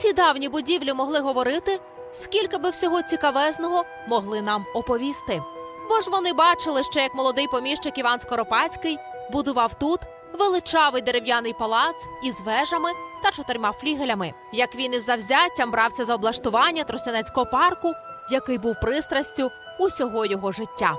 Ці давні будівлі могли говорити, скільки би всього цікавезного могли нам оповісти. Бо ж вони бачили, що як молодий поміщик Іван Скоропадський будував тут величавий дерев'яний палац із вежами та чотирма флігелями. Як він із завзяттям брався за облаштування Тростянецького парку, який був пристрастю усього його життя.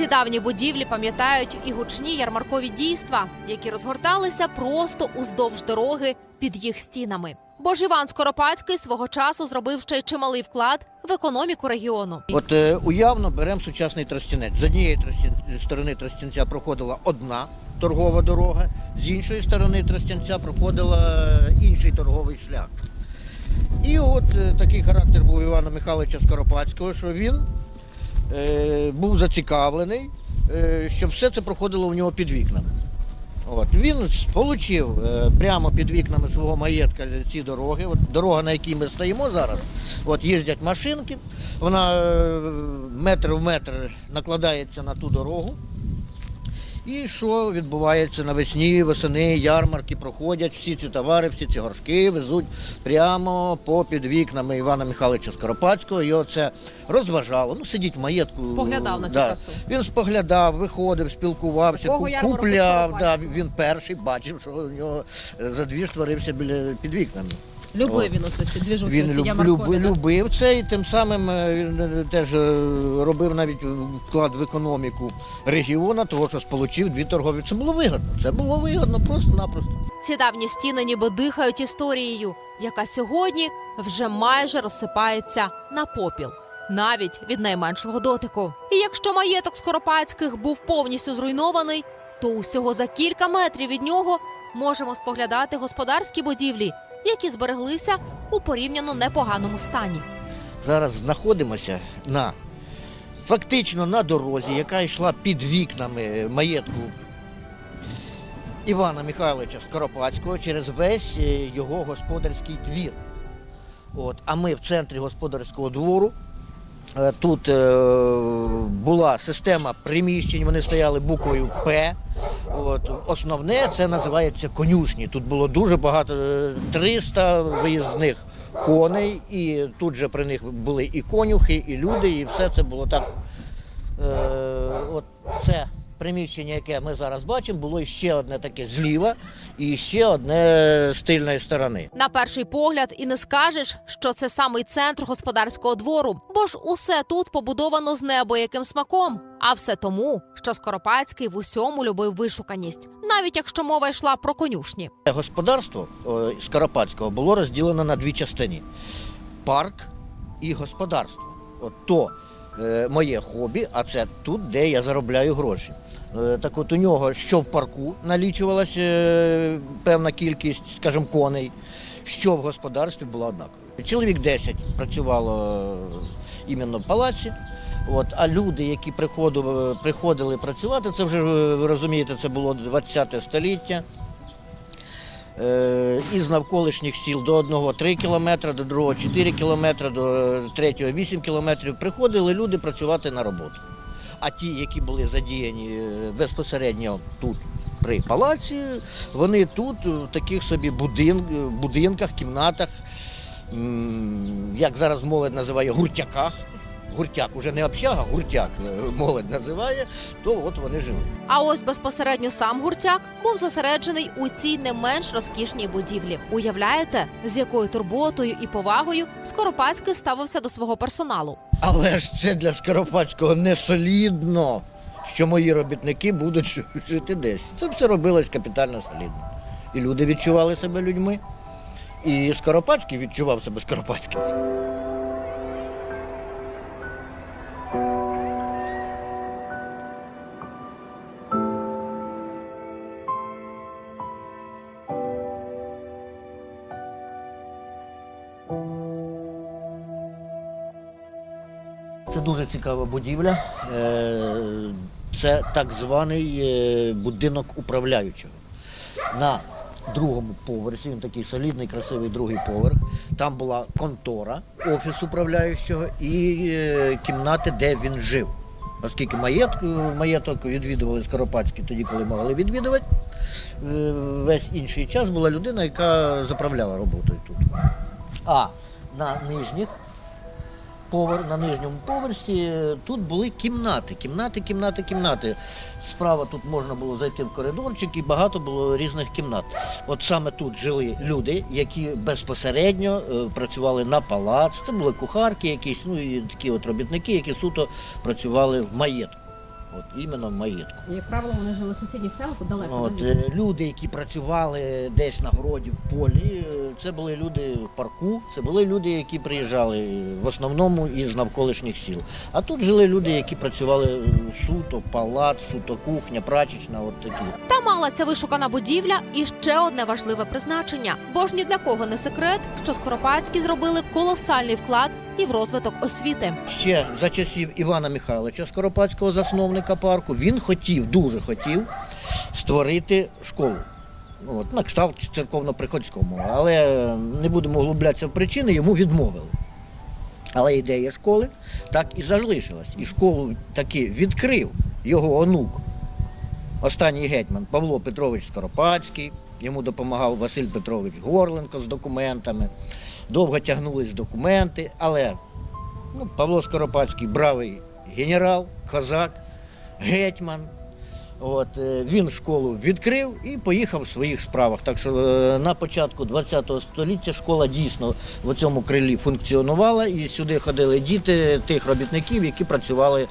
Ці давні будівлі пам'ятають і гучні ярмаркові дійства, які розгорталися просто уздовж дороги під їх стінами. Бо ж Іван Скоропадський свого часу зробив ще й чималий вклад в економіку регіону. От е, уявно беремо сучасний тростянець. З однієї сторони тростянця проходила одна торгова дорога, з іншої сторони тростянця проходила інший торговий шлях. І от е, такий характер був Івана Михайловича Скоропадського, що він е, був зацікавлений, е, щоб все це проходило у нього під вікнами. От, він отримав прямо під вікнами свого маєтка ці дороги. От, дорога, на якій ми стоїмо зараз, от їздять машинки, вона е, метр в метр накладається на ту дорогу. І що відбувається навесні, восени, ярмарки проходять, всі ці товари, всі ці горшки везуть прямо по під вікнами Івана Михайловича Скоропадського. Його це розважало. Ну, сидіть в маєтку. Споглядав на цю да. красу. Він споглядав, виходив, спілкувався, Такого ярмарку купляв. Да, Скоропадського. він перший бачив, що у нього е, задвіж творився біля під вікнами. Любив він оце всі двіжухи, Він оці люб, люб, да? любив це і тим самим е, він е, теж е, робив навіть вклад в економіку регіону, того що сполучив дві торгові. Це було вигодно. Це було вигодно просто-напросто. Ці давні стіни ніби дихають історією, яка сьогодні вже майже розсипається на попіл, навіть від найменшого дотику. І якщо маєток Скоропадських був повністю зруйнований, то усього за кілька метрів від нього можемо споглядати господарські будівлі, які збереглися у порівняно непоганому стані. Зараз знаходимося на фактично на дорозі, яка йшла під вікнами маєтку Івана Михайловича Скоропадського через весь е, його господарський двір. От, а ми в центрі господарського двору. Е, Тут е, була система приміщень, вони стояли буквою П. От, основне це називається конюшні. Тут було дуже багато, е, 300 виїзних коней, і тут же при них були і конюхи, і люди, і все це було так. Е, от це приміщення, яке ми зараз бачимо, було ще одне таке зліва і ще одне з тильної сторони. На перший погляд і не скажеш, що це самий центр господарського двору, бо ж усе тут побудовано з неабияким смаком. А все тому, що Скоропадський в усьому любив вишуканість, навіть якщо мова йшла про конюшні. Господарство о, Скоропадського було розділено на дві частини: парк і господарство. От то е, моє хобі, а це тут, де я заробляю гроші. Е, так от у нього що в парку налічувалася е, певна кількість, скажімо, коней, що в господарстві було однаково. Чоловік 10 працювало е, іменно в палаці. От, а люди, які приходили, приходили працювати, це вже е, ви розумієте, це було 20 століття. Е, із навколишніх сіл до одного 3 кілометри, до другого 4 кілометри, до третього 8 кілометрів приходили люди працювати на роботу. А ті, які були задіяні е, безпосередньо тут при палаці, вони тут е, в таких собі будин, будинках, кімнатах, як зараз молодь називає, гуртяках. Гуртяк, уже не общага, гуртяк е, молодь називає, то от вони жили. А ось безпосередньо сам гуртяк був зосереджений у цій не менш розкішній будівлі. Уявляєте, з якою турботою і повагою Скоропадський ставився до свого персоналу. Але ж це для Скоропадського не солідно, що мої робітники будуть жити десь. Це все робилось капітально солідно. І люди відчували себе людьми. І Скоропадський відчував себе Скоропадським. Це дуже цікава будівля. Е, Це так званий е, будинок управляючого. На другому поверсі. Він такий солідний, красивий другий поверх. Там була контора, офіс управляючого і е, кімнати, де він жив. Оскільки маєток, відвідували Скоропадські тоді, коли могли відвідувати. Весь інший час була людина, яка заправляла роботою тут. А на нижніх повер, на нижньому поверсі тут були кімнати, кімнати, кімнати, кімнати. Справа тут можна було зайти в коридорчик і багато було різних кімнат. От саме тут жили люди, які безпосередньо е, працювали на палац. Це були кухарки, якісь, ну і такі от робітники, які суто працювали в маєтку. От іменно в маєтку. Як правило, вони жили в сусідніх селах далеко. От, е, люди, які працювали десь на городі в полі, е, це були люди в парку, це були люди, які приїжджали в основному із навколишніх сіл. А тут жили люди, які працювали е, суто, палац, суто кухня, прачечна, от такі. Та мала ця вишукана будівля і ще одне важливе призначення. Бо ж ні для кого не секрет, що Скоропадські зробили колосальний вклад і в розвиток освіти. Ще за часів Івана Михайловича Скоропадського, засновника парку, він хотів, дуже хотів створити школу. Ну, От, на кшталт церковно-приходському. Але не будемо углублятися в причини, йому відмовили. Але ідея школи так і залишилась. І школу таки відкрив його онук, останній гетьман Павло Петрович Скоропадський. Йому допомагав Василь Петрович Горленко з документами. Довго тягнулись документи, але Ну, Павло Скоропадський бравий генерал, козак, гетьман. От, е, він школу відкрив і поїхав в своїх справах. Так що е, на початку ХХ століття школа дійсно в цьому крилі функціонувала, і сюди ходили діти тих робітників, які працювали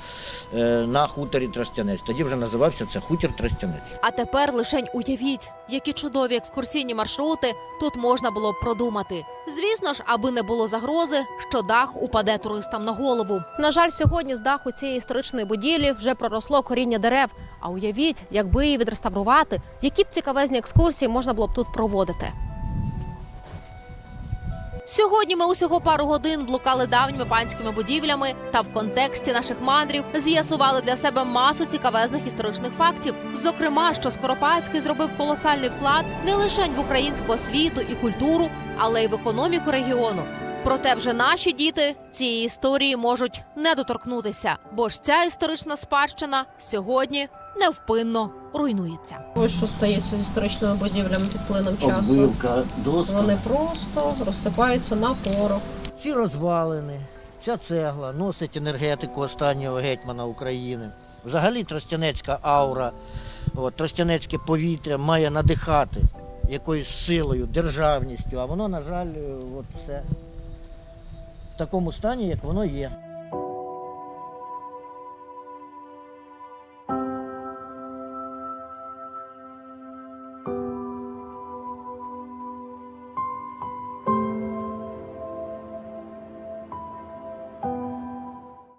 е, на хуторі Тростянець. Тоді вже називався це хутір Тростянець. А тепер лишень уявіть, які чудові екскурсійні маршрути тут можна було б продумати. Звісно ж, аби не було загрози, що дах упаде туристам на голову. На жаль, сьогодні з даху цієї історичної будівлі вже проросло коріння дерев. А уявіть, якби її відреставрувати, які б цікавезні екскурсії можна було б тут проводити. Сьогодні ми усього пару годин блукали давніми панськими будівлями та в контексті наших мандрів з'ясували для себе масу цікавезних історичних фактів. Зокрема, що Скоропадський зробив колосальний вклад не лише в українську освіту і культуру, але й в економіку регіону. Проте вже наші діти цієї історії можуть не доторкнутися, бо ж ця історична спадщина сьогодні невпинно руйнується. Ось що стається з історичними будівлями під плином часу. Оббивка, доска. Вони просто розсипаються на порох. Ці розвалини, ця цегла носить енергетику останнього гетьмана України. Взагалі тростянецька аура, от, тростянецьке повітря має надихати якоюсь силою, державністю, а воно, на жаль, е, от все в такому стані, як воно є.